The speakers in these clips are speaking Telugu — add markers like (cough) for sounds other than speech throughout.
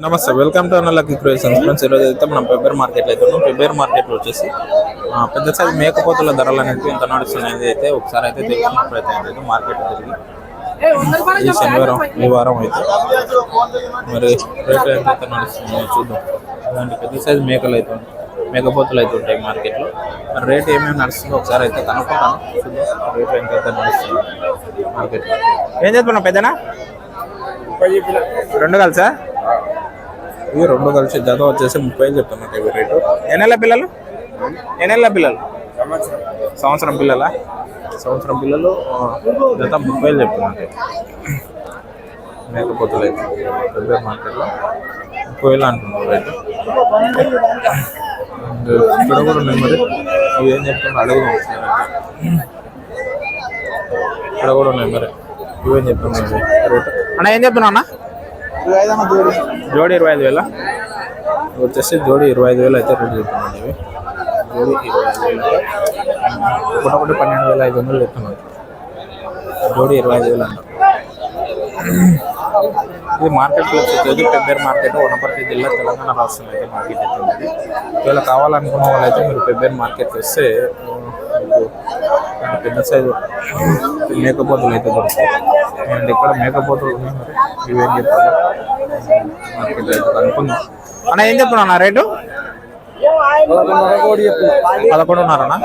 నమస్తే వెల్కమ్ టు అన్నలకి క్రియేషన్స్ ఫ్రెండ్స్ ఈరోజు అయితే మనం పెబ్బేర్ మార్కెట్లో అయితే ఉన్నాం. పెబ్బేర్ మార్కెట్లో వచ్చేసి ఆ, పెద్ద సైజు మేకపోతుల ధరలు అనేది ఎంత నడుస్తున్నాయి. అయితే ఒకసారి అయితే తెలుసుకున్నప్పుడైతే అయితే మార్కెట్ తిరిగి ఈ శనివారం ఈ వారం అయితే మరి రేట్ ఎంత నడుస్తుందో చూద్దాం. ఇలాంటి పెద్ద సైజు మేకలు అయితే ఉంటాయి మేకపోతులు అయితే ఉంటాయి మార్కెట్లో మరి రేట్ ఏమేమి నడుస్తుందో ఒకసారి అయితే కనుక్కుంటాను. చూద్దాం. రేట్ ఎంత అయితే నడుస్తుందో మార్కెట్లో ఏం చెప్తున్నావు పెద్దనా? రెండు కలిసా? ఇవి రెండు కలిసి జత వచ్చేసి ముప్పై ఐదు చెప్తున్నట్టు ఇవి రేటు. ఎన్నెళ్ళ పిల్లలు? ఎన్నెళ్ళ పిల్లలు? సంవత్సరం పిల్లల? సంవత్సరం పిల్లలు జత ముప్పై ఐదు చెప్తున్నట్టు మేకపోతులు అయితే పెద్ద మార్కెట్లో ముప్పై వేలు అంటున్నారు రేటు. ఇక్కడ కూడా ఉన్నాయి మరి. ఇవి ఏం చెప్తున్నారు అడుగుదాం అయితే. ఇక్కడ కూడా ఉన్నాయి మరి. ఇవేం చెప్తున్నారు రేటు? అన్న ఏం చెప్తున్నావు అన్న? జోడి. ఇరవై ఐదు వేల? వచ్చేసి జోడి ఇరవై ఐదు వేలు అయితే రేట్ చెప్తున్నాను ఇవి. జోడి ఇరవై ఐదు వేలు ఒకటొకటి పన్నెండు వేల ఐదు వందలు చెప్తున్నాను. జోడి ఇరవై ఐదు వేలు అంటారు ఇది మార్కెట్లో వచ్చేది పెబ్బేర్ మార్కెట్ వనపర్తి జిల్లా తెలంగాణ రాష్ట్రం అయితే మార్కెట్ అయితే ఉంది. ఒకవేళ కావాలనుకున్న వాళ్ళైతే మీరు పెబ్బేర్ మార్కెట్ వస్తే పెద్ద సైజు మేకపోతులు అయితే దొరుకుతాయి అండ్ ఇక్కడ మేకపోతులు ఉన్నాయి మరి ఇవేం చెప్తారు మార్కెట్ అయితే కనుక్కుందాం అన్న ఏం చెప్తున్నా అన్న రేటు పదకొండున్నరనా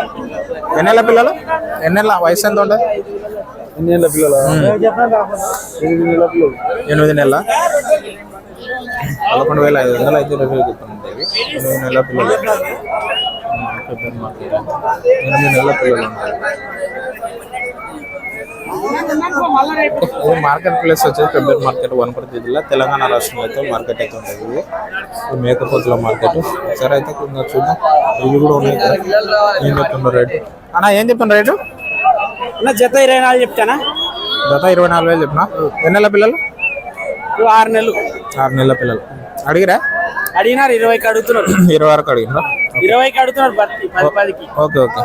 ఎన్నెళ్ళ పిల్లలు ఎన్నెళ్ళ వయసు ఎంత ఉంటుంది ఎన్ని పిల్లలు ఎనిమిది నెలల పదకొండు వేల ఐదు వందలు అయితే రివ్యూ చెప్తుంటాయి ఎనిమిది నెలల పిల్లలు పెద్ద మార్కెట్ ఎనిమిది నెలల పిల్లలు ఇది మార్కెట్ ప్లేస్ వచ్చేసి ఫిబ్రవరి మార్కెట్ వనపర్తి జిల్లా తెలంగాణ రాష్ట్రంలో అయితే మార్కెట్ అయితే ఉంటుంది ఇది ఇది మేకపోతుల మార్కెట్. సరే అయితే కొంచెం చూద్దాం. ఇవి కూడా ఉన్నాయి ఏం చెప్తున్నారు రేటు? అన్న ఏం చెప్తున్నారు రేటు? నా జత ఇరవై నాలుగు చెప్తానా? గత ఇరవై నాలుగు వేలు చెప్పిన ఎన్ని నెలల పిల్లలు? ఆరు నెలలు. ఆరు నెలల పిల్లలు. అడిగిరా? అడిగినారు ఇరవైకి అడుగుతున్నారు. (clears throat) ఇరవై వరకు అడిగినా ఇరవైకి అడుగుతున్నారు పది పది పదికి. Okay okay.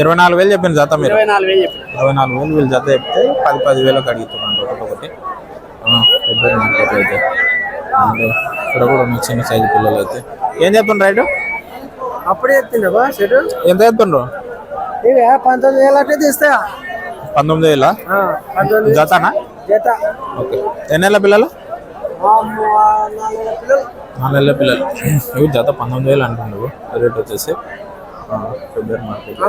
ఇరవై నాలుగు వేలు చెప్పిన జత మీరు? ఇరవై నాలుగు వేలు చెప్పి ఇరవై నాలుగు వేలు వీళ్ళు జత చెప్తే పది పది వేలకు అడుగుతున్నాను ఒకటి ఒకటి. పెద్ద మార్కెట్ అయితే. అండ్ ఇక్కడ కూడా ఉన్నాయి చిన్న సైజు పిల్లలు అయితే. ఏం చెప్తున్నారు రైట్? అప్పుడే చెప్తుండవా సెట్ ఎంత చెప్తుండ్రు ఇవే పంతొమ్మిది వేలు అట్టే తీస్తాయా పంతొమ్మిది వేల? పంతొమ్మిది జతనా? జత. ఓకే. ఎన్ని నెలల పిల్లలు. నాలుగు నెలల పిల్లలు. ఇవి జత పంతొమ్మిది వేలు అంటుండ్రు. రేట్ వచ్చేసి ఆ, ఫిబ్రవరి మార్కెట్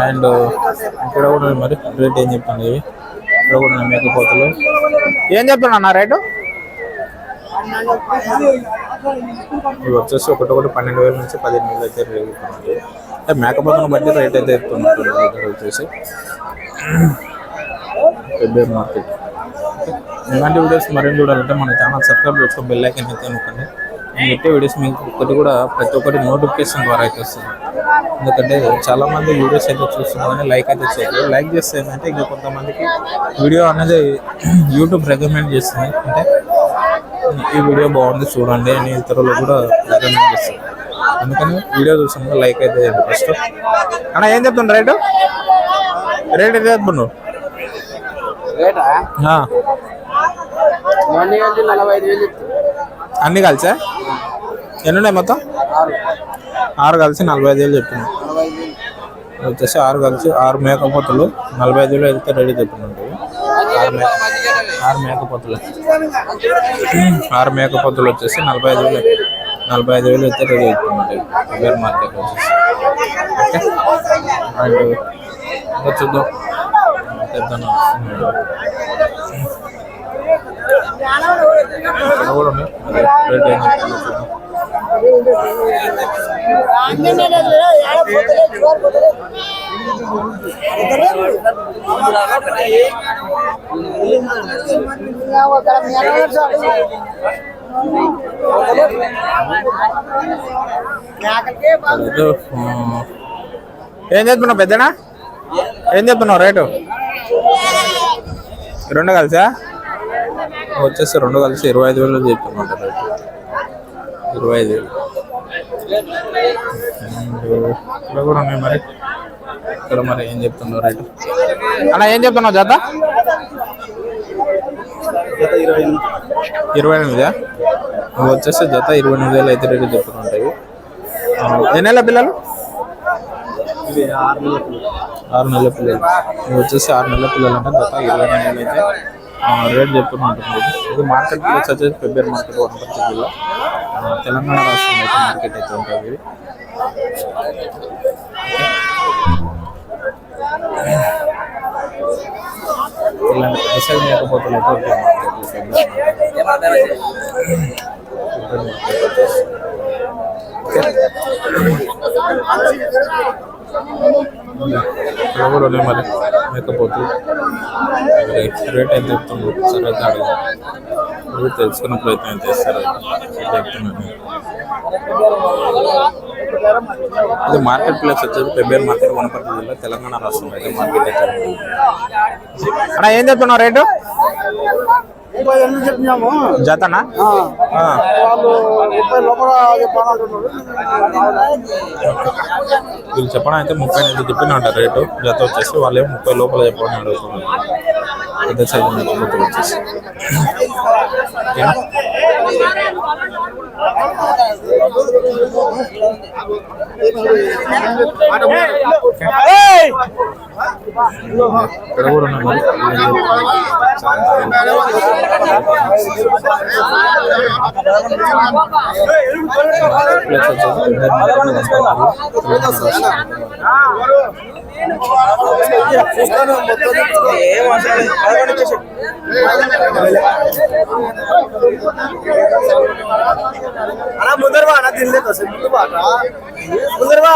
అండ్ ఇక్కడ కూడా మరి రేట్ ఏం చెప్తుంది ఇవి? ఇక్కడ కూడా మేకపోతులు ఏం చెప్తున్నా అన్న రేటు? ఇవి వచ్చేసి ఒకటి ఒకటి పన్నెండు వేల నుంచి పదిహేను వేలు అయితే రేగుతున్నాయి అంటే మేకపోతులను బట్టి రేట్ అయితే ఎత్తున్నట్టు ఇక్కడ వచ్చేసి. ఫిబ్రవరి మార్కెట్ ఇలాంటి వీడియోస్ మరిన్ని చూడాలంటే మన ఛానల్ సబ్స్క్రైబ్ చేసుకో బెల్ ఐకన్ అయితే నొక్కండి. నేను పెట్టే వీడియోస్ మీకు ఒకటి కూడా ప్రతి ఒక్కటి నోటిఫికేషన్ ద్వారా అయితే వస్తుంది. ఎందుకంటే చాలా మంది వీడియోస్ అయితే చూస్తున్నారు కానీ లైక్ అయితే చేయలేదు లైక్ చేస్తే ఏంటంటే ఇంకా కొంతమందికి వీడియో అనేది యూట్యూబ్ రికమెండ్ చేస్తుంది. అంటే ఈ వీడియో బాగుంది చూడండి అని ఇతరులు కూడా రికమెండ్ చేస్తారు. అందుకని వీడియో చూసిన లైక్ అయితే చేయండి ఫస్ట్ అన్న ఏం చెప్తుండ్రు రేటు? రేట్ ఎంత చెప్తున్నావు రేటా ఆ, మొన్న కలిసి నలభై ఐదు వేలు చెప్తాను అన్ని కలిసా? ఎన్ని ఉన్నాయి మొత్తం? ఆరు. కలిసి నలభై ఐదు వేలు వేలు. వచ్చేసి ఆరు కలిసి ఆరు మేకపోతులు. నలభై ఐదు వేలు అయితే రెడీ చెప్తున్నాడు ఆరు మే ఆరు మేకపోతులు. ఆరు మేకపోతులు వచ్చేసి నలభై ఐదు వేలు నలభై ఐదు వేలు అయితే రెడీ చెప్తున్నాడు బేర్ మార్కెట్ వచ్చేసి. ఓకే? అండ్ ఇంకా చూద్దాం. పెద్ద ఇక్కడ కూడా ఉన్నాయి మరి రేట్ ఏం చెప్తుందో చెప్తున్నావు పెద్దనా? ఏం చెప్తున్నావు రేటు? రెండు కలిసా? వచ్చేసి రెండు కలిసి ఇరవై ఐదు వేలు చెప్తున్నమాట రేటు ఇరవై ఐదు వేలు. ఇక్కడ కూడా ఉన్నాయి మరి. ఇక్కడ మరి ఏం చెప్తున్నావు రేటు అన్న ఏం చెప్తున్నావు జత? ఇరవై ఎనిమిది. ఇవి వచ్చేసి జత ఇరవై ఎనిమిది వేలు అయితే రేటు చెప్పుకుంటాయి ఎన్ని నెలల పిల్లలు? ఆరు నెలల పిల్లలు. ఇవి వచ్చేసి ఆరు నెలల పిల్లలు అంటే జత ఇరవై ఎనిమిది వేలు అయితే రేట్ చెప్పుకుని ఉంటుంది ఇది మార్కెట్ ప్లేస్ వచ్చేసి ఫిబ్రవరి మార్కెట్ వనపర్తి జిల్లా. తెలంగాణ రాష్ట్రంలో అయితే మార్కెట్ అయితే ఉంటుంది ఇది. ఇలాంటి పెద్ద లేకపోతే అయితే ఉంటాయి ఇక్కడ కూడా ఉన్నాయి మరి మేకపోతే రేట్ ఎంత చెప్తుంది సరే అయితే అడుగు అడిగి ప్రయత్నం చేస్తారు? చెప్తున్నాను. ఇది మార్కెట్ ప్లేస్ వచ్చేది పెబ్బేరు మార్కెట్ వనపర్తి జిల్లా తెలంగాణ రాష్ట్రంలో అయితే మార్కెట్ అయితే. ఉంది. అన్నా ఏం చెప్తున్నావు రేటు? ముప్పై ఎనిమిది చెప్పినాము. జతనా. వాళ్ళు ముప్పై లోపల వీళ్ళు చెప్పడం అయితే ముప్పై ఎనిమిది చెప్పిన రేటు. జత వచ్చేసి వాళ్ళు ముప్పై లోపల చెప్పడం అడుగుతున్నారు. పెద్ద సైజు మేకపోతులు వచ్చేసి ఓకేనా? ఇక్కడ కూడా ఉన్నాయి అలా ముందరవా అన్న తినలేదు అసలు ముందు బాట ముందరవా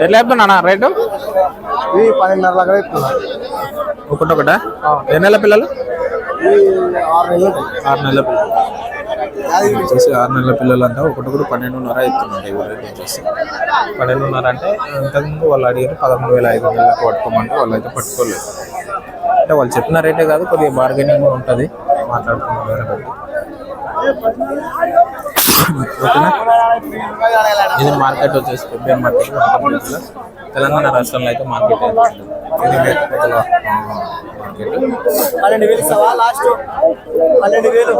ఎట్లా చెప్తున్నా రేటు? ఈ పన్నెండున్నర లాగా ఇస్తున్నా ఒకటొకటా? ఎన్ని నెలల పిల్లలు? ఆరు నెలలు పిల్లలు వచ్చేసి ఆరు నెలల పిల్లలు అంటే ఒకటి పన్నెండున్నర రేట్ వచ్చేసి పన్నెండున్నర అంటే ఇంతకుముందు వాళ్ళు అడిగారు పదకొండు వేల ఐదు వందలకు పట్టుకోమంటే వాళ్ళు అయితే పట్టుకోలేదు. అంటే వాళ్ళు చెప్పిన రేటే కాదు కొద్దిగా బార్గెనింగ్ ఉంటుంది మాట్లాడుకున్న వేరే ఓకేనా? ఇది మార్కెట్ వచ్చేసి ఫిబ్రవరి మార్కెట్ తెలంగాణ రాష్ట్రంలో అయితే మార్కెట్ అయితే ఇది మార్కెట్. పన్నెండు వేలు లాస్ట్? పన్నెండు వేలు.